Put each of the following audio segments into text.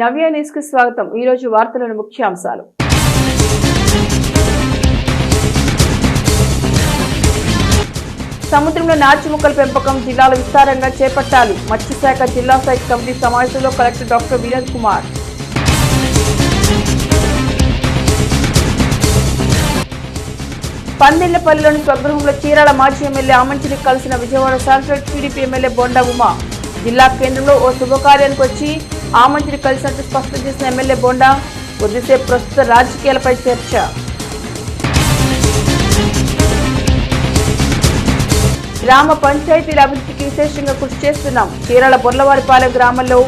నవ్య న్యూస్కు స్వాగతం. ఈ రోజు ముఖ్యాంశాలు. సముద్రంలో నాచు మొక్కల పెంపకం జిల్లాలో విస్తారంగా చేపట్టాలి. మత్స్యశాఖ జిల్లా స్థాయి కమిటీ సమావేశంలో కలెక్టర్ డాక్టర్ వినోద్ కుమార్. పందిళ్ళపల్లిలోని స్వగృహంలో చీరాల మాజీ ఎమ్మెల్యే ఆమంచిని కలిసిన Vijayawada central TDP MLA Bonda Uma. జిల్లా కేంద్రంలో ఓ శుభకార్యానికి వచ్చి ఆమంచిని కలిసినట్టు స్పష్టం చేసిన ఎమ్మెల్యే బోండా కొద్దిసేపు ప్రస్తుత రాజకీయాలపై చర్చ. గ్రామ పంచాయతీల అభివృద్ధికి విశేషంగా కృషి చేస్తున్నాం. చీరాల బొర్లవారిపాలెం గ్రామంలో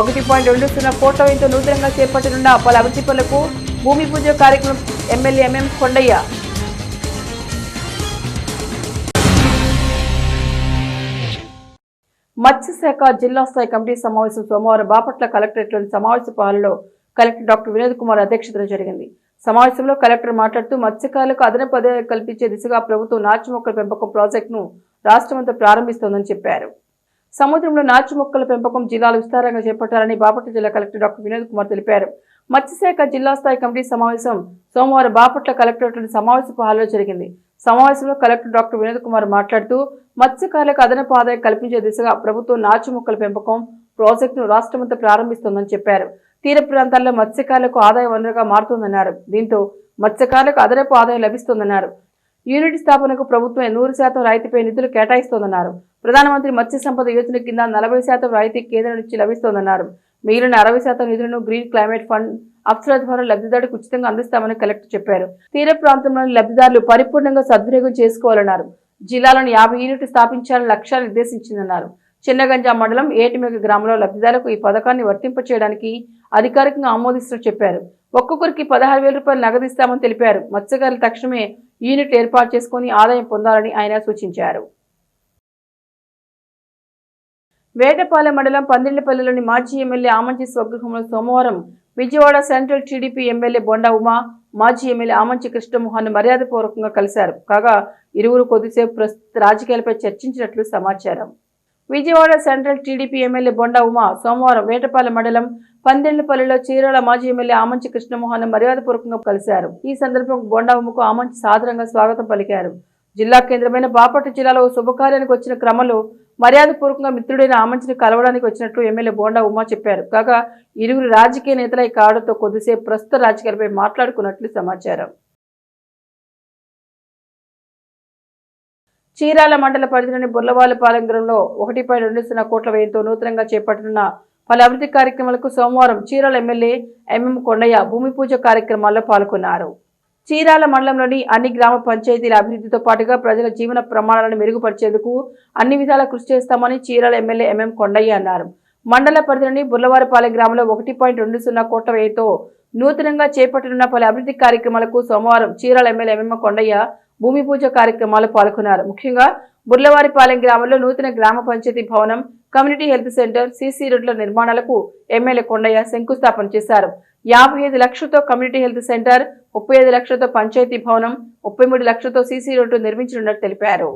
ఒకటి పాయింట్ రెండు సున్నా కోట్ల వ్యయంతో నూతనంగా చేపట్టనున్న పలు అభివృద్ధి పనులకు భూమి పూజ కార్యక్రమం ఎమ్మెల్యే ఎంఎం కొండయ్య. మత్స్యశాఖ జిల్లా స్థాయి కమిటీ సమావేశం సోమవారం బాపట్ల కలెక్టరేట్లోని సమావేశ హాల్లో కలెక్టర్ డాక్టర్ వినోద్ కుమార్ అధ్యక్షతన జరిగింది. సమావేశంలో కలెక్టర్ మాట్లాడుతూ మత్స్యకారులకు అదనపు ఆదాయం కల్పించే దిశగా ప్రభుత్వం నాచు మొక్కల పెంపకం ప్రాజెక్టును రాష్ట్రమంతా ప్రారంభిస్తోందని చెప్పారు. సముద్రంలో నాచు మొక్కల పెంపకం జిల్లాలో విస్తారంగా చేపట్టాలని బాపట్ల జిల్లా కలెక్టర్ డాక్టర్ వినోద్ కుమార్ తెలిపారు. మత్స్యశాఖ జిల్లా స్థాయి కమిటీ సమావేశం సోమవారం బాపట్ల కలెక్టరేట్లోని సమావేశ హాల్లో జరిగింది. సమావేశంలో కలెక్టర్ డాక్టర్ వినోద్ కుమార్ మాట్లాడుతూ మత్స్యకారులకు అదనపు ఆదాయం కల్పించే దిశగా ప్రభుత్వం నాచు మొక్కల పెంపకం ప్రాజెక్టును రాష్ట్రమంతా ప్రారంభిస్తోందని చెప్పారు. తీర ప్రాంతాల్లో మత్స్యకారులకు ఆదాయ వనరుగా మారుతోందన్నారు. దీంతో మత్స్యకారులకు అదనపు ఆదాయం లభిస్తోందన్నారు. యూనిట్ స్థాపనకు ప్రభుత్వం నూరు శాతం రాయితీపై నిధులు కేటాయిస్తోందన్నారు. ప్రధానమంత్రి మత్స్య సంపద యోజన కింద నలభై శాతం రాయితీ కేంద్రం నుంచి లభిస్తోందన్నారు. మిగిలిన అరవై శాతం నిధులను గ్రీన్ క్లైమేట్ ఫండ్ అప్సర ద్వారా లబ్ధిదారులకు ఉచితంగా అందిస్తామని కలెక్టర్ చెప్పారు. తీర ప్రాంతంలోని లబ్ధిదారులు పరిపూర్ణంగా సద్వినియోగం చేసుకోవాలన్నారు. జిల్లాలోని యాభై యూనిట్లు స్థాపించాలని లక్ష్యాలు నిర్దేశించిందన్నారు. చిన్నగంజా మండలం ఏటిమేక గ్రామంలో లబ్ధిదారులకు ఈ పథకాన్ని వర్తింపచేయడానికి అధికారికంగా ఆమోదిస్తున్నట్టు చెప్పారు. ఒక్కొక్కరికి పదహారు వేల రూపాయలు నగదిస్తామని తెలిపారు. మత్స్యకారులు తక్షణమే యూనిట్ ఏర్పాటు చేసుకుని ఆదాయం పొందాలని ఆయన సూచించారు. వేటపాలెం మండలం పందిళ్ళపల్లిలోని మాజీ ఎమ్మెల్యే ఆమంచి స్వగృహంలో సోమవారం Vijayawada central TDP MLA Bonda Uma మాజీ ఎమ్మెల్యే ఆమంచి కృష్ణమోహన్ మర్యాదపూర్వకంగా కలిశారు. కాగా ఇరువురు కొద్దిసేపు ప్రస్తుత రాజకీయాలపై చర్చించినట్లు సమాచారం. Vijayawada central TDP MLA Bonda Uma సోమవారం వేటపాలెం మండలం పందెళ్ళపల్లిలో చీరాల మాజీ ఎమ్మెల్యే ఆమంచి కృష్ణమోహన్ మర్యాదపూర్వకంగా కలిశారు. ఈ సందర్భంగా బొండా ఉమ్మకు ఆమంచి సాదరంగా స్వాగతం పలికారు. జిల్లా కేంద్రమైన బాపట్ల జిల్లాలో శుభకార్యానికి వచ్చిన క్రమంలో మర్యాదపూర్వకంగా మిత్రుడైన ఆమంచిని కలవడానికి వచ్చినట్లు ఎమ్మెల్యే బోండా ఉమా చెప్పారు. కాగా ఇరువురు రాజకీయ నేతలై కావడంతో కొద్దిసేపు ప్రస్తుత రాజకీయాలపై మాట్లాడుకున్నట్లు సమాచారం. చీరాల మండల పరిధిలోని బుర్లవాలపాలెం గ్రామంలో ఒకటి పాయింట్ రెండు సున్నా కోట్ల వ్యయంతో నూతనంగా చేపట్టనున్న పలు అభివృద్ధి కార్యక్రమాలకు సోమవారం చీరాల ఎమ్మెల్యే ఎంఎం కొండయ్య భూమి పూజ కార్యక్రమాల్లో పాల్గొన్నారు. చీరాల మండలంలోని అన్ని గ్రామ పంచాయతీల అభివృద్ధితో పాటుగా ప్రజల జీవన ప్రమాణాలను మెరుగుపరిచేందుకు అన్ని విధాల కృషి చేస్తామని చీరాల ఎమ్మెల్యే ఎంఎం కొండయ్య అన్నారు. మండల పరిధిలోని బుర్లవారిపాలెం గ్రామంలో ఒకటి పాయింట్ రెండు సున్నా కోట్ల వ్యయంతో నూతనంగా చేపట్టనున్న పలు అభివృద్ధి కార్యక్రమాలకు సోమవారం చీరాల ఎమ్మెల్యే ఎంఎం కొండయ్య భూమి పూజ కార్యక్రమాలు పాల్గొన్నారు. ముఖ్యంగా బుర్లవారిపాలెం గ్రామంలో నూతన గ్రామ పంచాయతీ భవనం కమ్యూనిటీ హెల్త్ సెంటర్ సీసీ రోడ్ల నిర్మాణాలకు ఎమ్మెల్యే కొండయ్య శంకుస్థాపన చేశారు. యాభై ఐదు లక్షలతో కమ్యూనిటీ హెల్త్ సెంటర్ ముప్పై ఐదు లక్షలతో పంచాయతీ భవనం ముప్పై మూడు లక్షలతో సీసీ రోడ్డు నిర్మించనున్నట్టు తెలిపారు.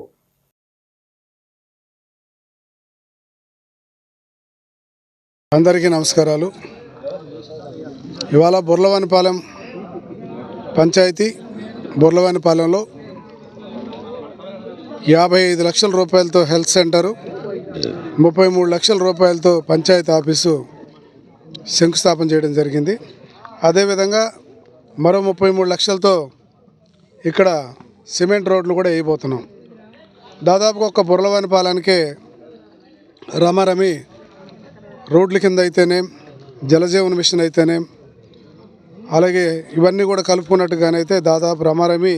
అందరికీ నమస్కారాలు. ఇవాళ బుర్లవానిపాలెం పంచాయతీ బుర్లవానిపాలెంలో యాభై ఐదు లక్షల రూపాయలతో హెల్త్ సెంటరు ముప్పై మూడు లక్షల రూపాయలతో పంచాయతీ ఆఫీసు శంకుస్థాపన చేయడం జరిగింది. అదేవిధంగా మరో ముప్పై మూడు లక్షలతో ఇక్కడ సిమెంట్ రోడ్లు కూడా వేయబోతున్నాం. దాదాపుగా ఒక బుర్లవానిపాలెంకే రమారమి రోడ్ల కింద అయితేనే జలజీవన మిషన్ అయితేనే అలాగే ఇవన్నీ కూడా కలుపుకున్నట్టుగానైతే దాదాపు రమారమి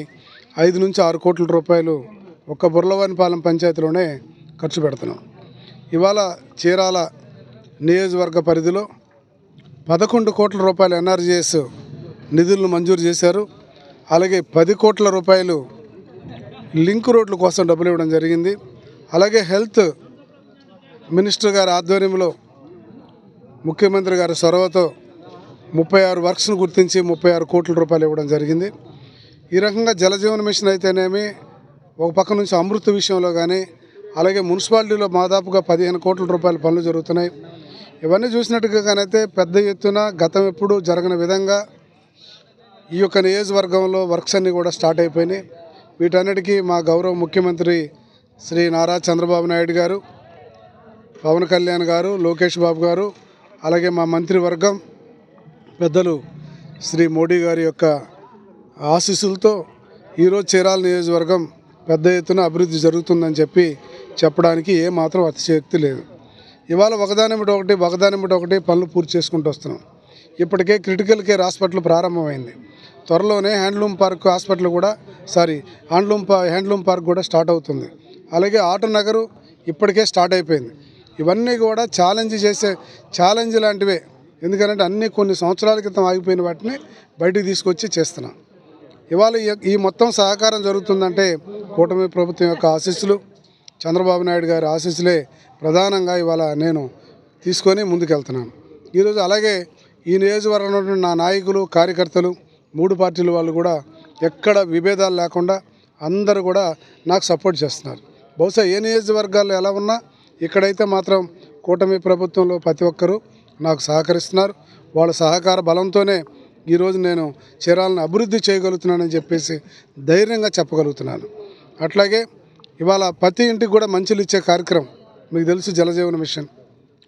ఐదు నుంచి ఆరు కోట్ల రూపాయలు ఒక్క బుర్లవానిపాలెం పంచాయతీలోనే ఖర్చు పెడుతున్నాం. ఇవాళ చీరాల నియోజకవర్గ పరిధిలో పదకొండు కోట్ల రూపాయలు ఎన్ఆర్జీఎస్ నిధులను మంజూరు చేశారు. అలాగే పది కోట్ల రూపాయలు లింక్ రోడ్ల కోసం డబ్బులు ఇవ్వడం జరిగింది. అలాగే హెల్త్ మినిస్టర్ గారి ఆధ్వర్యంలో ముఖ్యమంత్రి గారి చొరవతో ముప్పై ఆరు వర్క్స్ను గుర్తించి ముప్పై ఆరు కోట్ల రూపాయలు ఇవ్వడం జరిగింది. ఈ రకంగా జలజీవన మిషన్ అయితేనేమి ఒక పక్క నుంచి అమృత విషయంలో కానీ అలాగే మున్సిపాలిటీలో దాదాపుగా పదిహేను కోట్ల రూపాయల పనులు జరుగుతున్నాయి. ఇవన్నీ చూసినట్టుగానైతే పెద్ద ఎత్తున గతం ఎప్పుడు జరగని విధంగా ఈ యొక్క నియోజకవర్గంలో వర్క్స్ అన్నీ కూడా స్టార్ట్ అయిపోయినాయి. వీటన్నిటికీ మా గౌరవ ముఖ్యమంత్రి శ్రీ నారా చంద్రబాబు నాయుడు గారు పవన్ కళ్యాణ్ గారు లోకేష్ బాబు గారు అలాగే మా మంత్రివర్గం పెద్దలు శ్రీ మోడీ గారి యొక్క ఆశీస్సులతో ఈరోజు చీరాల నియోజకవర్గం పెద్ద ఎత్తున అభివృద్ధి జరుగుతుందని చెప్పి చెప్పడానికి ఏ మాత్రం అతిశయోక్తి లేదు. ఇవాళ ఒకదానిమిటి ఒకటి ఒకదానిమిటి ఒకటి పనులు పూర్తి చేసుకుంటూ వస్తున్నాం. ఇప్పటికే క్రిటికల్ కేర్ హాస్పిటల్ ప్రారంభమైంది. త్వరలోనే హ్యాండ్లూమ్ పార్క్ హాస్పిటల్ కూడా సారీ హ్యాండ్లూమ్ హ్యాండ్లూమ్ పార్క్ కూడా స్టార్ట్ అవుతుంది. అలాగే ఆటో నగరు ఇప్పటికే స్టార్ట్ అయిపోయింది. ఇవన్నీ కూడా ఛాలెంజ్ చేసే ఛాలెంజ్ లాంటివే. ఎందుకంటే అన్నీ కొన్ని సంవత్సరాల క్రితం ఆగిపోయిన వాటిని బయటికి తీసుకొచ్చి చేస్తున్నాం. ఇవాళ ఈ- ఈ మొత్తం సహకారం జరుగుతుందంటే కూటమి ప్రభుత్వం యొక్క ఆశీస్సులు చంద్రబాబు నాయుడు గారి ఆశీస్సులే ప్రధానంగా ఇవాళ నేను తీసుకొని ముందుకెళ్తున్నాను. ఈరోజు అలాగే ఈ నియోజకవర్గంలో నా నాయకులు కార్యకర్తలు మూడు పార్టీల వాళ్ళు కూడా ఎక్కడ విభేదాలు లేకుండా అందరూ కూడా నాకు సపోర్ట్ చేస్తున్నారు. బహుశా ఏ నియోజకవర్గాల్లో ఎలా ఉన్నా ఇక్కడైతే మాత్రం కూటమి ప్రభుత్వంలో ప్రతి ఒక్కరూ నాకు సహకరిస్తున్నారు. వాళ్ళ సహకార బలంతోనే ఈరోజు నేను చీరాలను అభివృద్ధి చేయగలుగుతున్నానని చెప్పేసి ధైర్యంగా చెప్పగలుగుతున్నాను. అట్లాగే ఇవాళ ప్రతి ఇంటికి కూడా మంచిలు ఇచ్చే కార్యక్రమం మీకు తెలుసు జలజీవన మిషన్.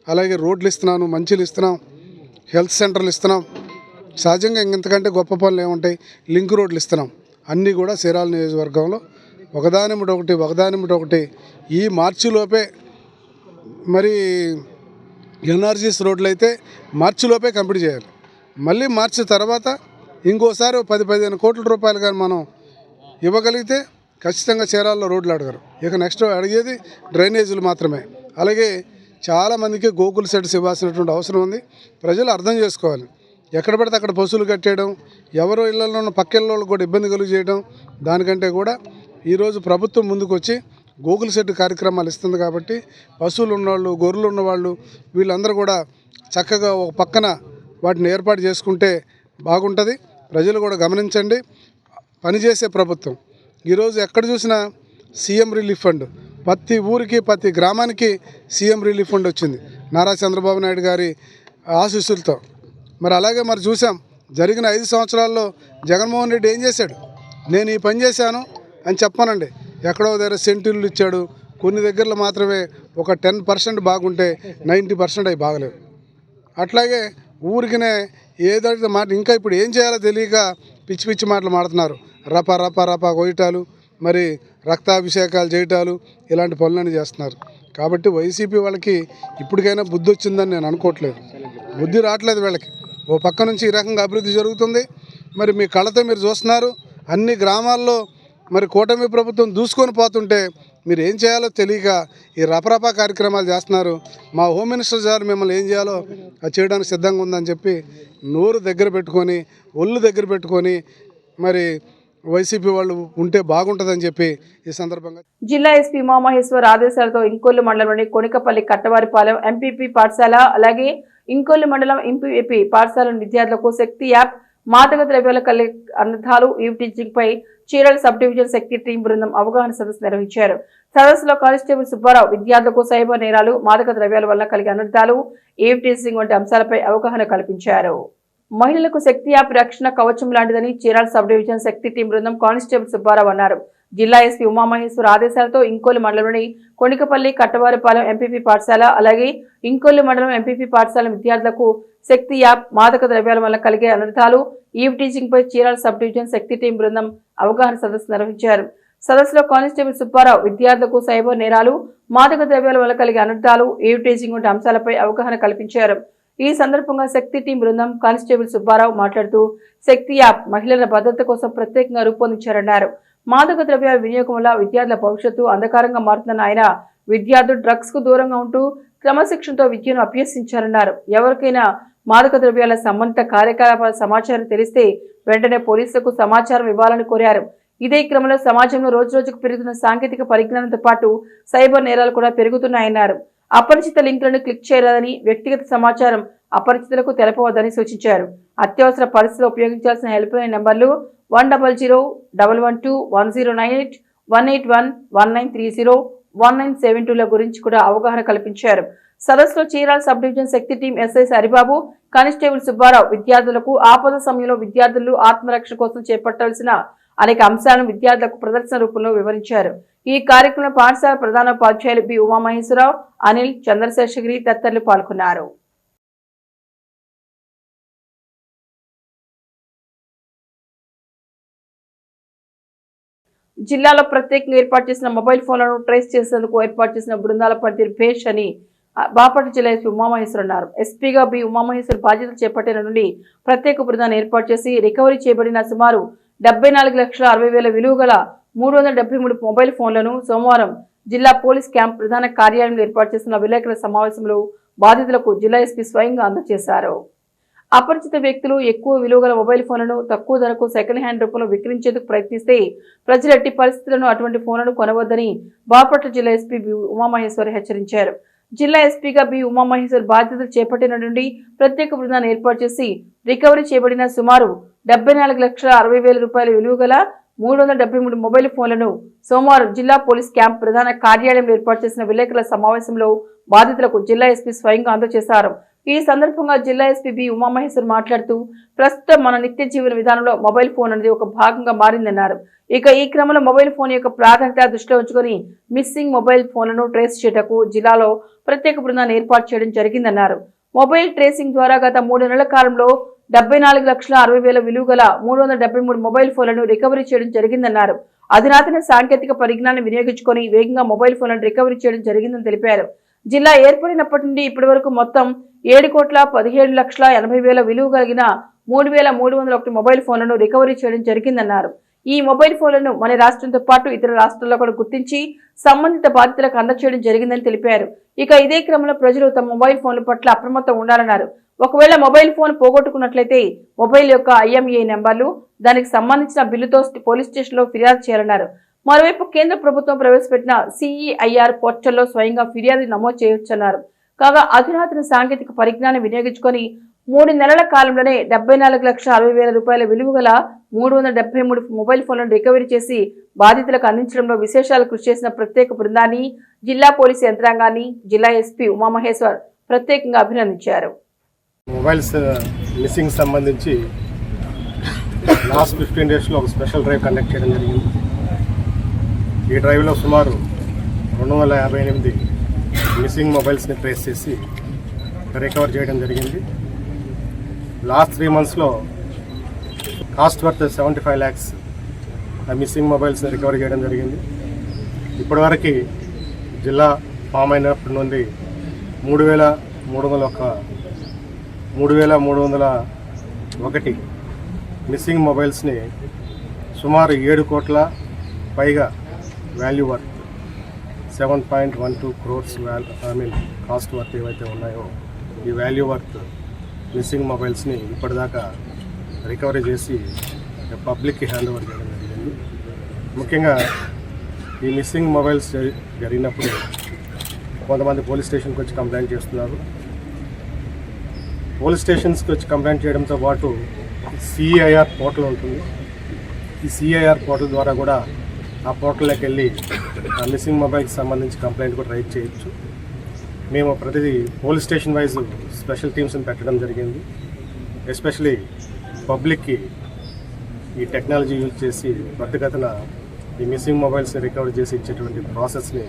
అలాగే రోడ్లు ఇస్తున్నాను మంచిలు ఇస్తున్నాం హెల్త్ సెంటర్లు ఇస్తున్నాం. సహజంగా ఇంతకంటే గొప్ప పనులు ఏముంటాయి? లింక్ రోడ్లు ఇస్తున్నాం. అన్నీ కూడా చీరాల నియోజకవర్గంలో. ఒకదానిమిటి ఒకటి ఒకదానిమిటి ఒకటి. ఈ మార్చిలోపే మరి ఎన్ఆర్జీస్ రోడ్లు అయితే మార్చిలోపే కంప్లీట్ చేయాలి. మళ్ళీ మార్చి తర్వాత ఇంకోసారి పది పదిహేను కోట్ల రూపాయలు కానీ మనం ఇవ్వగలిగితే ఖచ్చితంగా చీరాల్లో రోడ్లు అడగరు ఇక నెక్స్ట్ అడిగేది డ్రైనేజీలు మాత్రమే. అలాగే చాలామందికి గోకుల్ సెట్స్ ఇవ్వాల్సినటువంటి అవసరం ఉంది. ప్రజలు అర్థం చేసుకోవాలి. ఎక్కడ పడితే అక్కడ పశువులు కట్టేయడం ఎవరో ఇళ్ళలో ఉన్న పక్క ఇళ్ళ కూడా ఇబ్బంది కలుగు చేయడం దానికంటే కూడా ఈరోజు ప్రభుత్వం ముందుకొచ్చి గోకుల సెట్ కార్యక్రమాలు ఇస్తుంది కాబట్టి పశువులు ఉన్నవాళ్ళు గొర్రెలు ఉన్నవాళ్ళు వీళ్ళందరూ కూడా చక్కగా ఒక పక్కన వాటిని ఏర్పాటు చేసుకుంటే బాగుంటుంది. ప్రజలు కూడా గమనించండి. పనిచేసే ప్రభుత్వం. ఈరోజు ఎక్కడ చూసినా సీఎం రిలీఫ్ ఫండ్. ప్రతి ఊరికి ప్రతి గ్రామానికి సీఎం రిలీఫ్ ఫండ్ వచ్చింది. నారా చంద్రబాబు నాయుడు గారి ఆశీస్సులతో. మరి అలాగే మరి చూసాం జరిగిన ఐదు సంవత్సరాల్లో జగన్మోహన్ రెడ్డి ఏం చేశాడు? నేను ఈ పని చేశాను అని చెప్పానండి. ఎక్కడో దగ్గర సెంటిల్లు ఇచ్చాడు. కొన్ని దగ్గరలో మాత్రమే ఒక టెన్ పర్సెంట్ బాగుంటే నైంటీ పర్సెంట్ అవి బాగలేవు అట్లాగే ఊరికినే ఏదైతే మాట ఇంకా ఇప్పుడు ఏం చేయాలో తెలియక పిచ్చి పిచ్చి మాటలు మాడుతున్నారు. రప రప రప కొయ్యటాలు మరి రక్తాభిషేకాలు చేయటాలు ఇలాంటి పనులన్నీ చేస్తున్నారు. కాబట్టి వైసీపీ వాళ్ళకి ఇప్పటికైనా బుద్ధి వచ్చిందని నేను అనుకోవట్లేదు. బుద్ధి రావట్లేదు వీళ్ళకి. ఓ పక్క నుంచి ఈ రకంగా అభివృద్ధి జరుగుతుంది. మరి మీ కళ్ళతో మీరు చూస్తున్నారు. అన్ని గ్రామాల్లో మరి కూటమి ప్రభుత్వం దూసుకొని పోతుంటే మీరు ఏం చేయాలో తెలియక ఈ రపరపా కార్యక్రమాలు చేస్తున్నారు. మా హోమ్ మినిస్టర్ గారు మిమ్మల్ని ఏం చేయాలో అది చేయడానికి సిద్ధంగా ఉందని చెప్పి నోరు దగ్గర పెట్టుకొని ఒళ్ళు దగ్గర పెట్టుకొని మరి వైసీపీ వాళ్ళు ఉంటే బాగుంటుందని చెప్పి ఈ సందర్భంగా జిల్లా ఎస్పీ ఉమామహేశ్వర్ ఆదేశాలతో ఇంకొల్లు మండలంలోని కొనికపల్లి కట్టవారిపాలెం ఎంపీపీ పాఠశాల అలాగే ఇంకొల్లి మండలం ఎంపీఏపీ పాఠశాల విద్యార్థులకు శక్తి యాప్ మాదక ద్రవ్యాల కలి అనర్థాలు ఈవ్ టీచింగ్ పై చీరల సబ్ డివిజన్ శక్తి టీం బృందం అవగాహన సదస్సు నిర్వహించారు. సదస్సులో కానిస్టేబుల్ సుబ్బారావు విద్యార్థులకు సైబర్ నేరాలు మాదక ద్రవ్యాల వల్ల కలిగే అనర్థాలు ఈవ్ టీచింగ్ వంటి అంశాలపై అవగాహన కల్పించారు. మహిళలకు శక్తి యాప్ రక్షణ కవచం లాంటిదని Chirala sub division Shakti team బృందం కానిస్టేబుల్ సుబ్బారావు అన్నారు. జిల్లా ఎస్పీ ఉమామహేశ్వర్ ఆదేశాలతో ఇంకోలు మండలంలోని కొనికపల్లి కట్టవారిపాలెం ఎంపీపీ పాఠశాల అలాగే ఇంకోలు మండలం ఎంపీపీ పాఠశాల విద్యార్థులకు శక్తి యాప్ మాదక ద్రవ్యాల వల్ల కలిగే అనర్థాలు ఈవ్ టీచింగ్ పై Chirala sub division Shakti team బృందం అవగాహన సదస్సు నిర్వహించారు. సదస్సులో కానిస్టేబుల్ సుబ్బారావు విద్యార్థులకు సైబర్ నేరాలు మాదక ద్రవ్యాల వల్ల కలిగే అనర్థాలు ఈవ్ టీచింగ్ వంటి అంశాలపై అవగాహన కల్పించారు. ఈ సందర్భంగా శక్తి టీం బృందం కానిస్టేబుల్ సుబ్బారావు మాట్లాడుతూ శక్తి యాప్ మహిళల భద్రత కోసం ప్రత్యేకంగా రూపొందించారన్నారు. మాదక ద్రవ్యాల వినియోగం వల్ల విద్యార్థుల భవిష్యత్తు అంధకారంగా మారుతున్న ఆయన విద్యార్థులు డ్రగ్స్కు దూరంగా ఉంటూ క్రమశిక్షణతో విద్యను అభ్యసించారన్నారు. ఎవరికైనా మాదక ద్రవ్యాల సంబంధిత కార్యకలాపాల సమాచారం తెలిస్తే వెంటనే పోలీసులకు సమాచారం ఇవ్వాలని కోరారు. ఇదే క్రమంలో సమాజంలో రోజురోజుకు పెరుగుతున్న సాంకేతిక పరిజ్ఞానంతో పాటు సైబర్ నేరాలు కూడా పెరుగుతున్నాయన్నారు. అపరిచిత లింకులను క్లిక్ చేయరాదని వ్యక్తిగత సమాచారం అపరిచితులకు తెలపవద్దని సూచించారు. అత్యవసర పరిస్థితులు ఉపయోగించాల్సిన హెల్ప్ లైన్ నెంబర్లు one double zero double one two one zero nine eight one eight one one nine three zero one nine seven టూల గురించి కూడా అవగాహన కల్పించారు. సదస్సులో Chirala sub division Shakti team SI Haribabu constable Subbarao విద్యార్థులకు ఆపద సమయంలో విద్యార్థులు ఆత్మరక్షణ కోసం చేపట్టాల్సిన అనేక అంశాలను విద్యార్థులకు ప్రదర్శన రూపంలో వివరించారు. ఈ కార్యక్రమంలో పాఠశాల ప్రధానోపాధ్యాయులు బి ఉమామహేశ్వరరావు అనిల్ చంద్రశేషగిరి తదితరులు పాల్గొన్నారు. జిల్లాలో ప్రత్యేకంగా ఏర్పాటు చేసిన మొబైల్ ఫోన్లను ట్రేస్ చేసేందుకు ఏర్పాటు చేసిన బృందాల పనితీరు భేష్ అని బాపట్ల జిల్లా ఎస్పీ ఉమామహేశ్వర్ అన్నారు. ఎస్పీగా బి ఉమామహేశ్వర్ బాధ్యతలు చేపట్టిన నుండి ప్రత్యేక బృందాన్ని ఏర్పాటు చేసి రికవరీ చేయబడిన సుమారు డెబ్బై నాలుగు లక్షల అరవై వేల విలువ గల మూడు వందల డెబ్బై మూడు మొబైల్ ఫోన్లను సోమవారం జిల్లా పోలీస్ క్యాంప్ ప్రధాన కార్యాలయంలో ఏర్పాటు చేసిన విలేకరుల సమావేశంలో బాధితులకు జిల్లా ఎస్పీ స్వయంగా అందజేశారు. అపరిచిత వ్యక్తులు ఎక్కువ విలువగల మొబైల్ ఫోన్లను తక్కువ ధరకు సెకండ్ హ్యాండ్ రూపంలో విక్రయించేందుకు ప్రయత్నిస్తే ప్రజలు ఎట్టి పరిస్థితులను అటువంటి ఫోన్లను కొనవద్దని బాపట్ల జిల్లా ఎస్పీ బి ఉమామహేశ్వరి హెచ్చరించారు. జిల్లా ఎస్పీగా బి ఉమామహేశ్వర్ బాధ్యతలు చేపట్టిన నుండి ప్రత్యేక బృందాన్ని ఏర్పాటు చేసి రికవరీ చేయబడిన సుమారు డెబ్బై నాలుగు లక్షల అరవై వేల రూపాయల విలువగల మూడు వందల డెబ్బై మూడు మొబైల్ ఫోన్లను సోమవారం జిల్లా పోలీస్ క్యాంప్ ప్రధాన కార్యాలయంలో ఏర్పాటు చేసిన విలేకరుల సమావేశంలో బాధితులకు జిల్లా ఎస్పీ స్వయంగా అందజేశారు. ఈ సందర్భంగా జిల్లా ఎస్పీ బి ఉమామహేశ్వర్ మాట్లాడుతూ ప్రస్తుతం మన నిత్య జీవన విధానంలో మొబైల్ ఫోన్ అనేది ఒక భాగంగా మారిందన్నారు. ఇక ఈ క్రమంలో మొబైల్ ఫోన్ యొక్క ప్రాధాన్యత దృష్టిలో ఉంచుకొని మిస్సింగ్ మొబైల్ ఫోన్లను ట్రేస్ చేయటకు జిల్లాలో ప్రత్యేక బృందాన్ని ఏర్పాటు చేయడం జరిగిందన్నారు. మొబైల్ ట్రేసింగ్ ద్వారా గత మూడు నెలల కాలంలో డెబ్బై నాలుగు లక్షల అరవై వేల విలువ గల మూడు వందల డెబ్బై మూడు మొబైల్ ఫోన్లను రికవరీ చేయడం జరిగిందన్నారు. అధునాతన సాంకేతిక పరిజ్ఞానం వినియోగించుకొని వేగంగా మొబైల్ ఫోన్లను రికవరీ చేయడం జరిగిందని తెలిపారు. జిల్లా ఏర్పడినప్పటి నుండి ఇప్పటి వరకు మొత్తం ఏడు కోట్ల పదిహేడు లక్షల ఎనభై వేల విలువ కలిగిన మూడు వేల మూడు వందల ఒకటి మొబైల్ ఫోన్లను రికవరీ చేయడం జరిగిందన్నారు. ఈ మొబైల్ ఫోన్లను మన రాష్ట్రంతో పాటు ఇతర రాష్ట్రాల్లో కూడా గుర్తించి సంబంధిత బాధితులకు అందచేయడం జరిగిందని తెలిపారు. ఇక ఇదే క్రమంలో ప్రజలు తమ మొబైల్ ఫోన్ల పట్ల అప్రమత్తం ఉండాలన్నారు. ఒకవేళ మొబైల్ ఫోన్ పోగొట్టుకున్నట్లయితే మొబైల్ యొక్క ఐఎంఏ నెంబర్లు దానికి సంబంధించిన బిల్లుతో పోలీస్ స్టేషన్లో ఫిర్యాదు చేయాలన్నారు. మరోవైపు కేంద్ర ప్రభుత్వం ప్రవేశపెట్టిన సిఈఐఆర్ పోర్టల్లో స్వయంగా ఫిర్యాదు నమోదు చేయొచ్చన్నారు. కాగా అధునాతన సాంకేతిక పరిజ్ఞానం వినియోగించుకొని మూడు నెలల కాలంలోనే డెబ్బై నాలుగు లక్షల అరవై వేల రూపాయల విలువ గల మూడు వందల డెబ్బై మూడు మొబైల్ ఫోన్లను రికవరీ చేసి బాధితులకు అందించడంలో విశేషాలు కృషి చేసిన ప్రత్యేక బృందాన్ని జిల్లా పోలీసు యంత్రాంగాన్ని జిల్లా ఎస్పీ ఉమామహేశ్వర్ ప్రత్యేకంగా అభినందించారు. మొబైల్స్ మిస్సింగ్ సంబంధించి లాస్ట్ ఫిఫ్టీన్ డేస్లో ఒక స్పెషల్ డ్రైవ్ కండక్ట్ చేయడం జరిగింది. ఈ డ్రైవ్లో సుమారు రెండు వందల యాభై ఎనిమిది మిస్సింగ్ మొబైల్స్ని ట్రేస్ చేసి రికవర్ చేయడం జరిగింది. లాస్ట్ త్రీ మంత్స్లో cost worth seventy five lakhs ఆ మిస్సింగ్ మొబైల్స్ని రికవర్ చేయడం జరిగింది. ఇప్పటివరకు జిల్లా ఫామ్ అయినప్పటి నుండి మూడు వేల మూడు వందల ఒక మూడు వేల మూడు వందల ఒకటి మిస్సింగ్ మొబైల్స్ని సుమారు ఏడు కోట్ల పైగా value worth seven point one two crores wall I mean cost worth ఏవైతే ఉన్నాయో ఈ వాల్యూ వర్త్ మిస్సింగ్ మొబైల్స్ని ఇప్పటిదాకా రికవరీ చేసి పబ్లిక్కి హ్యాండ్ ఓవర్ చేయడం జరిగింది. ముఖ్యంగా ఈ మిస్సింగ్ మొబైల్స్ జరిగినప్పుడు కొంతమంది పోలీస్ స్టేషన్కి వచ్చి కంప్లైంట్ చేస్తున్నారు. పోలీస్ స్టేషన్స్కి వచ్చి కంప్లైంట్ చేయడంతో పాటు సిఐఆర్ పోర్టల్ ఉంటుంది. ఈ సిఐఆర్ పోర్టల్ ద్వారా కూడా ఆ పోర్టల్లోకి వెళ్ళి ఆ మిస్సింగ్ మొబైల్కి సంబంధించి కంప్లైంట్ కూడా రైట్ చేయొచ్చు. మేము ప్రతిదీ పోలీస్ స్టేషన్ వైజ్ స్పెషల్ టీమ్స్ని పెట్టడం జరిగింది. ఎస్పెషలీ పబ్లిక్కి ఈ టెక్నాలజీ యూజ్ చేసి త్వరితగతిన ఈ మిస్సింగ్ మొబైల్స్ని రికవర్ చేసి ఇచ్చేటువంటి ప్రాసెస్ని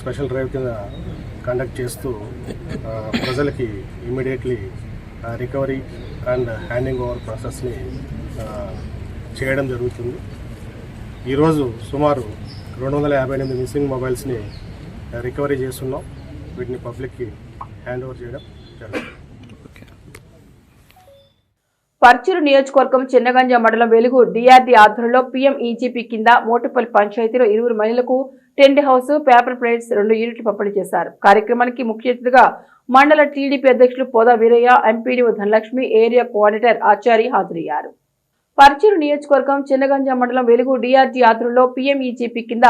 స్పెషల్ డ్రైవ్ కింద కండక్ట్ చేస్తూ ప్రజలకి immediately recovery and handing over ప్రాసెస్ని చేయడం జరుగుతుంది. ఈరోజు సుమారు రెండు వందల యాభై ఎనిమిది మిస్సింగ్ మొబైల్స్ని రికవరీ చేస్తున్నాం. వీటిని పబ్లిక్కి హ్యాండ్ ఓవర్ చేయడం జరుగుతుంది. పర్చూరు నియోజకవర్గం చిన్నగంజ మండలం వెలుగు డిఆర్డీ ఆధ్వర్యంలో పీఎం ఈజీపీ కింద మోటుపల్లి పంచాయతీలో ఇరువురు మహిళలకు టెంట్ హౌస్ పేపర్ ప్లేట్స్ రెండు యూనిట్లు పంపిణీ చేశారు. కార్యక్రమానికి ముఖ్య అతిథిగా మండల టీడీపీ అధ్యక్షులు Poda Veeraiah MPDO Dhanalakshmi area coordinator Achari హాజరయ్యారు. పర్చూరు నియోజకవర్గం చిన్నగంజ మండలం వెలుగు డిఆర్జీ ఆధ్వర్యంలో పీఎంఈజీపీ కింద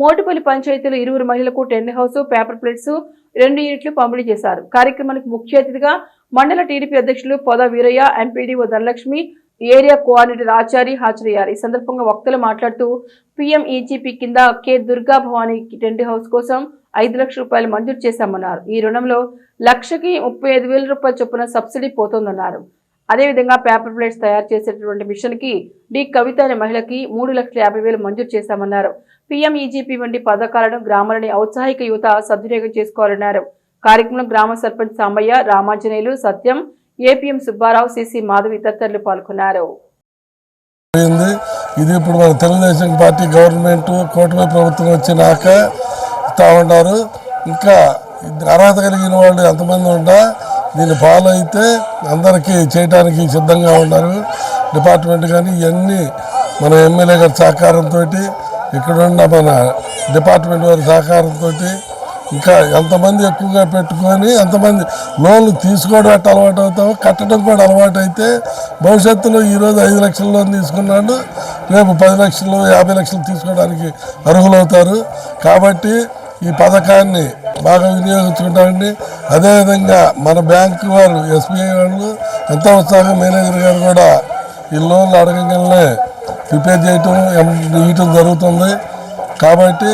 మోటుపల్లి పంచాయతీలో ఇరువురు మహిళలకు టెంట్ హౌస్ పేపర్ ప్లేట్స్ రెండు యూనిట్లు పంపిణీ చేశారు. కార్యక్రమానికి ముఖ్య అతిథిగా మండల టీడీపీ అధ్యక్షులు Poda Veeraiah MPDO Dhanalakshmi area coordinator Achari హాజరయ్యారు. ఈ సందర్భంగా వక్తలు మాట్లాడుతూ పీఎం ఈజీపీ కింద K Durga Bhavani tent house కోసం ఐదు లక్షల రూపాయలు మంజూరు చేశామన్నారు. ఈ రుణంలో లక్షకి ముప్పై ఐదు వేల రూపాయల చొప్పున సబ్సిడీ పోతోందన్నారు. అదేవిధంగా పేపర్ ప్లేట్స్ తయారు చేసేటటువంటి మిషన్కి డి కవిత అనే మహిళకి మూడు లక్షల యాభై వేలు మంజూరు చేశామన్నారు. పీఎం ఈజీపీ వంటి పథకాలను గ్రామాలని ఔత్సాహిక యువత సద్వినియోగం చేసుకోవాలన్నారు. కార్యక్రమంలో గ్రామ సర్పంచ్ సాంబయ్య రామాంజనేయులు సత్యం ఏపీఎం సుబ్బారావు సిసి మాధవి తదితరులు పాల్గొన్నారు. ఇది ఇప్పుడు మన తెలుగుదేశం పార్టీ గవర్నమెంట్ కూటమి ప్రభుత్వం వచ్చినాక ఇస్తా ఉన్నారు. ఇంకా అర్హత కలిగిన వాళ్ళు ఎంతమంది ఉన్నా దీన్ని ఫాలో అయితే అందరికీ చేయడానికి సిద్ధంగా ఉన్నారు. డిపార్ట్మెంట్ కానీ ఇవన్నీ మన ఎమ్మెల్యే గారి సహకారంతో ఇక్కడున్న మన డిపార్ట్మెంట్ వారి సహకారంతో ఇంకా ఎంతమంది ఎక్కువగా పెట్టుకొని ఎంతమంది లోన్లు తీసుకోవడం ఎట్ట అలవాటు అవుతామో కట్టడం కూడా అలవాటు అయితే భవిష్యత్తులో ఈరోజు ఐదు లక్షల లోన్ తీసుకున్నాడు. రేపు పది లక్షలు యాభై లక్షలు తీసుకోవడానికి అర్హులవుతారు. కాబట్టి ఈ పథకాన్ని బాగా వినియోగించుకుంటామండి అదేవిధంగా మన బ్యాంకు వాళ్ళు ఎస్బీఐ వాళ్ళు ఎంతో ఉత్సాహం మేనేజర్ గారు కూడా ఈ లోన్లు అడగంగానే ప్రిపేర్ చేయటం ఇవ్వటం జరుగుతుంది. కాబట్టి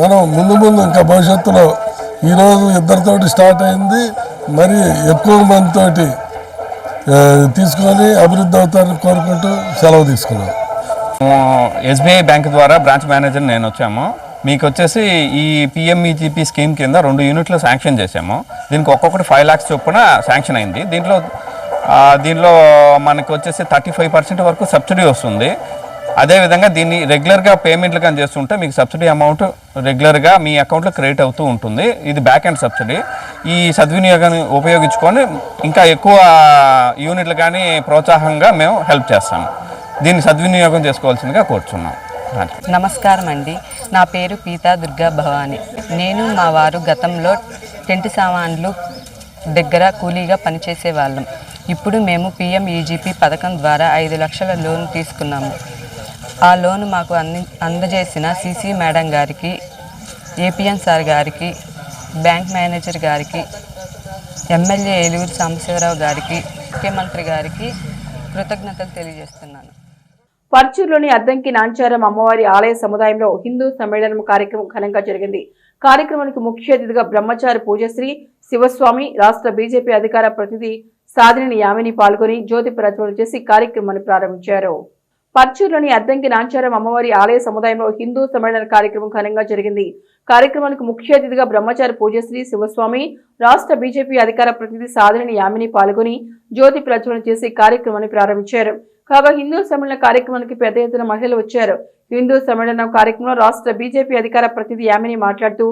మనం ముందు ముందు ఇంకా భవిష్యత్తులో ఈరోజు ఇద్దరితోటి స్టార్ట్ అయింది. మరి ఎక్కువ మందితోటి తీసుకొని అభివృద్ధి అవుతారని కోరుకుంటూ సెలవు తీసుకున్నాం. ఎస్బీఐ బ్యాంక్ ద్వారా బ్రాంచ్ మేనేజర్ నేను వచ్చాము. మీకు వచ్చేసి ఈ పిఎంఈజీపీ స్కీమ్ కింద రెండు యూనిట్లు శాంక్షన్ చేసాము దీనికి ఒక్కొక్కటి ఫైవ్ ల్యాక్స్ చొప్పున శాంక్షన్ అయింది. దీంట్లో దీనిలో మనకు వచ్చేసి థర్టీ ఫైవ్ పర్సెంట్ వరకు సబ్సిడీ వస్తుంది. అదేవిధంగా దీన్ని రెగ్యులర్గా పేమెంట్లు కానీ చేస్తుంటే మీకు సబ్సిడీ అమౌంట్ రెగ్యులర్గా మీ అకౌంట్లో క్రెడిట్ అవుతూ ఉంటుంది. ఇది బ్యాక్ అండ్ సబ్సిడీ ఈ సద్వినియోగాన్ని ఉపయోగించుకొని ఇంకా ఎక్కువ యూనిట్లు కానీ ప్రోత్సాహంగా మేము హెల్ప్ చేస్తాము. దీన్ని సద్వినియోగం చేసుకోవాల్సిందిగా కోరుచున్నాం. నమస్కారం అండి నా పేరు పీతా దుర్గా భవాని. నేను మా వారు గతంలో టెంట్ సామాన్లు దగ్గర కూలీగా పనిచేసే వాళ్ళం ఇప్పుడు మేము పిఎంఈజీపీ పథకం ద్వారా ఐదు లక్షల లోన్ తీసుకున్నాము. ఆ లోన్ మాకు అంది అందజేసిన సిసి మేడం గారికి ఏపీఎన్ సార్ గారికి బ్యాంక్ మేనేజర్ గారికి ఎమ్మెల్యే ఏలూరు సాంబశివరావు గారికి ముఖ్యమంత్రి గారికి కృతజ్ఞతలు తెలియజేస్తున్నాను. పర్చూరులోని అద్దంకి నాంచారం అమ్మవారి ఆలయ సముదాయంలో హిందూ సమ్మేళనం కార్యక్రమం ఘనంగా జరిగింది. కార్యక్రమానికి ముఖ్య అతిథిగా బ్రహ్మచారి పూజశ్రీ శివస్వామి రాష్ట్ర బీజేపీ అధికార ప్రతినిధి సాధిని యామిని పాల్గొని జ్యోతి ప్రజ్వలన చేసి కార్యక్రమాన్ని ప్రారంభించారు. పర్చూరులోని అద్దంకి నాంచారం అమ్మవారి ఆలయ సముదాయంలో హిందూ సమ్మేళన కార్యక్రమం ఘనంగా జరిగింది. కార్యక్రమానికి ముఖ్య అతిథిగా బ్రహ్మచారి పూజశ్రీ శివస్వామి రాష్ట్ర బీజేపీ అధికార ప్రతినిధి సాధిని యామిని పాల్గొని జ్యోతి ప్రజ్వలన చేసి కార్యక్రమాన్ని ప్రారంభించారు. కాగా హిందూ సమ్మేళన కార్యక్రమానికి పెద్ద ఎత్తున మహిళలు వచ్చారు. హిందూ సమ్మేళనం కార్యక్రమంలో రాష్ట్ర బీజేపీ అధికార ప్రతినిధి యామిని మాట్లాడుతూ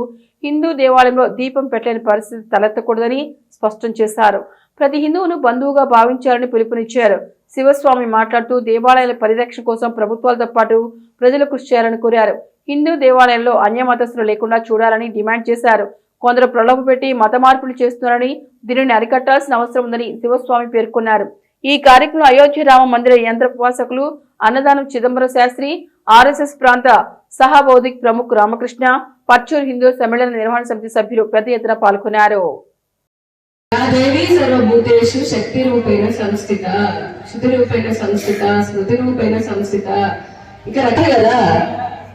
హిందూ దేవాలయంలో దీపం పెట్టలేని పరిస్థితి తలెత్తకూడదని స్పష్టం చేశారు. ప్రతి హిందువును బంధువుగా భావించాలని పిలుపునిచ్చారు. శివస్వామి మాట్లాడుతూ దేవాలయాల పరిరక్షణ కోసం ప్రభుత్వాలతో పాటు ప్రజలు కృషి చేయాలని కోరారు. హిందూ దేవాలయంలో అన్యమతస్థులు లేకుండా చూడాలని డిమాండ్ చేశారు. కొందరు ప్రలోభ పెట్టి మత మార్పులు చేస్తున్నారని దీనిని అరికట్టాల్సిన అవసరం ఉందని శివస్వామి పేర్కొన్నారు. ఈ కార్యక్రమంలో అయోధ్య రామ మందిర యంత్ర ఉపాసకులు అన్నదానం చిదంబరం శాస్త్రి ఆర్ఎస్ఎస్ ప్రాంత సహాబౌద్ధిక్ ప్రముఖ్ రామకృష్ణ పర్చూర్ హిందూ సమ్మేళన నిర్వహణ సమితి సభ్యులు పెద్ద ఎత్తున పాల్గొన్నారు.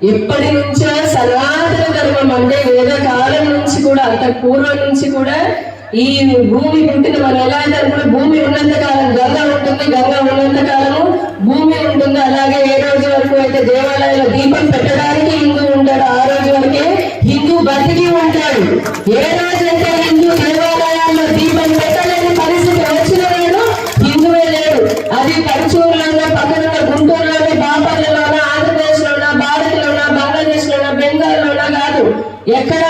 ఎప్పటి నుంచో సనాతన ధర్మం అంటే వేద కాలం నుంచి కూడా అంత పూర్వం నుంచి కూడా ఈ భూమి పుట్టిన మనం ఎలా అయితే అనుకుంటే భూమి ఉన్నంత కాలం గంగ ఉంటుంది గంగ ఉన్నంత కాలము భూమి ఉంటుంది. అలాగే ఏ రోజు వరకు అయితే దేవాలయంలో దీపం పెట్టడానికి హిందూ ఉంటాడు ఆ రోజు వరకే హిందూ బతికి ఉంటాడు. ఏ రోజైతే హిందూ దేవాలయాల్లో దీపం పెట్టలేని పరిస్థితి వచ్చిన నేను హిందువే లేడు. అది పరుచూరులోనే పక్కన గుంటూరులోనే బాపర్లలోన ఆంధ్రప్రదేశ్ లోన భారత్ లోన బంగ్లాదేశ్ బెంగాల్ కాదు. ఎక్కడా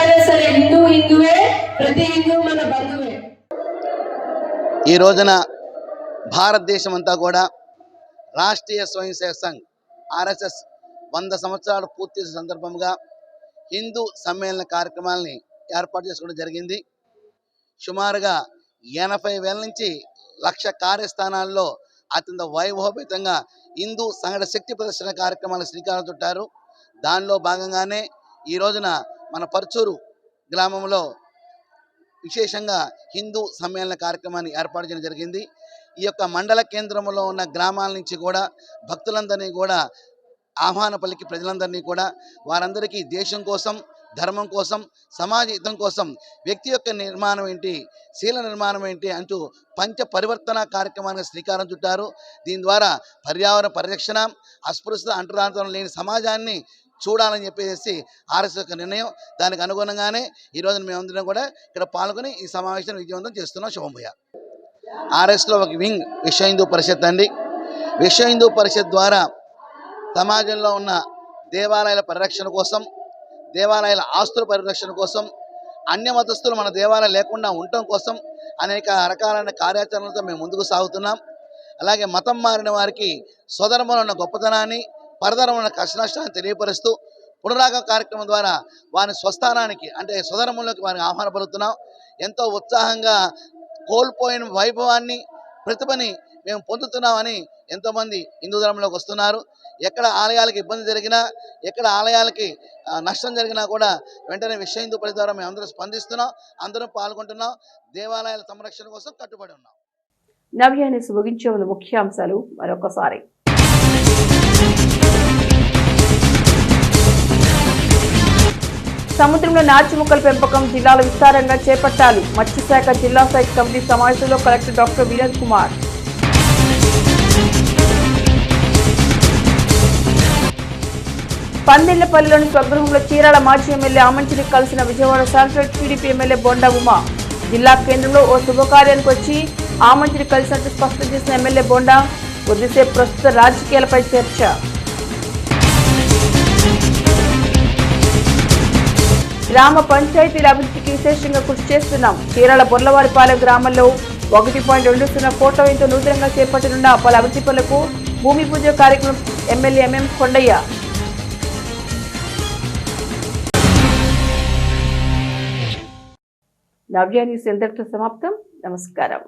ఈ రోజున భారతదేశం అంతా కూడా రాష్ట్రీయ స్వయం సేవ సంఘ్ ఆర్ఎస్ఎస్ వంద సంవత్సరాలు పూర్తి సందర్భంగా హిందూ సమ్మేళన కార్యక్రమాలని ఏర్పాటు చేసుకోవడం జరిగింది. సుమారుగా ఎనభై వేల నుంచి లక్ష కార్యస్థానాల్లో అత్యంత వైభవపేతంగా హిందూ సంఘట శక్తి ప్రదర్శన కార్యక్రమాలు శ్రీకారం చుట్టారు. దానిలో భాగంగానే ఈ రోజున మన పర్చూరు గ్రామంలో విశేషంగా హిందూ సమ్మేళన కార్యక్రమాన్ని ఏర్పాటు చేయడం జరిగింది. ఈ యొక్క మండల కేంద్రంలో ఉన్న గ్రామాల నుంచి కూడా భక్తులందరినీ కూడా ఆహ్వాన పలికి ప్రజలందరినీ కూడా వారందరికీ దేశం కోసం ధర్మం కోసం సమాజ హితం కోసం వ్యక్తి యొక్క నిర్మాణం ఏంటి శీల నిర్మాణం ఏంటి అంటూ పంచ పరివర్తన కార్యక్రమానికి శ్రీకారం చుట్టారు. దీని ద్వారా పర్యావరణ పరిరక్షణ అస్పృశ్యత అంటరాంతరం లేని సమాజాన్ని చూడాలని చెప్పేసి ఆర్ఎస్ యొక్క నిర్ణయం. దానికి అనుగుణంగానే ఈ రోజున మేమందరం కూడా ఇక్కడ పాల్గొని ఈ సమావేశాన్ని విజయవంతం చేస్తున్నాం. శుభంభయ ఆర్ఎస్లో ఒక వింగ్ విశ్వ హిందూ పరిషత్ అండి. విశ్వ హిందూ పరిషత్ ద్వారా సమాజంలో ఉన్న దేవాలయాల పరిరక్షణ కోసం దేవాలయాల ఆస్తుల పరిరక్షణ కోసం అన్య మతస్థులు మన దేవాలయం లేకుండా ఉండటం కోసం అనేక రకాలైన కార్యాచరణలతో మేము ముందుకు సాగుతున్నాం. అలాగే మతం మారిన వారికి స్వధర్మంలో ఉన్న గొప్పతనాన్ని పరదరం ఉన్న తెలియపరుస్తూ పునరాగం కార్యక్రమం ద్వారా వారి స్వస్థానానికి అంటే స్వధర్మంలోకి వారిని ఆహ్వానపడుతున్నాం ఎంతో ఉత్సాహంగా కోల్పోయిన వైభవాన్ని ప్రతిభని మేము పొందుతున్నామని ఎంతోమంది హిందూ ధర్మంలోకి వస్తున్నారు. ఎక్కడ ఆలయాలకు ఇబ్బంది జరిగినా ఎక్కడ ఆలయాలకి నష్టం జరిగినా కూడా వెంటనే విశ్వ హిందూ పరిషత్ ద్వారా మేము అందరం స్పందిస్తున్నాం అందరం పాల్గొంటున్నాం దేవాలయాల సంరక్షణ కోసం కట్టుబడి ఉన్నాం. నవ్యాన్ని ముగించే ముఖ్యాంశాలు మరొకసారి. సముద్రంలో నాచి మొక్కల పెంపకం జిల్లాలో విస్తారంగా చేపట్టాలి. మత్స్యశాఖ జిల్లా స్థాయి కమిటీ సమావేశంలో కలెక్టర్ డాక్టర్ వినోద్ కుమార్. పందిళ్ళపల్లిలోని స్వగృహంలో చీరాల మాజీ ఎమ్మెల్యే ఆమంచిని కలిసిన Vijayawada central TDP MLA Bonda Uma. జిల్లా కేంద్రంలో ఓ శుభకార్యానికి వచ్చి ఆమంచిని కలిసినట్టు స్పష్టం చేసిన ఎమ్మెల్యే బొండా కొద్దిసేపు ప్రస్తుత రాజకీయాలపై చర్చ. గ్రామ పంచాయతీల అభివృద్ధికి విశేషంగా కృషి చేస్తున్నాం. చీరాల బొర్లవారిపాలెం గ్రామంలో ఒకటి పాయింట్ రెండు సున్నా కోట్ల వ్యయంతో నూతనంగా చేపట్టనున్న పలు అభివృద్ధి పనులకు భూమి పూజ కార్యక్రమం MLA MM Kondaiah. Navya news ఇంతటితో సమాప్తం. నమస్కారం.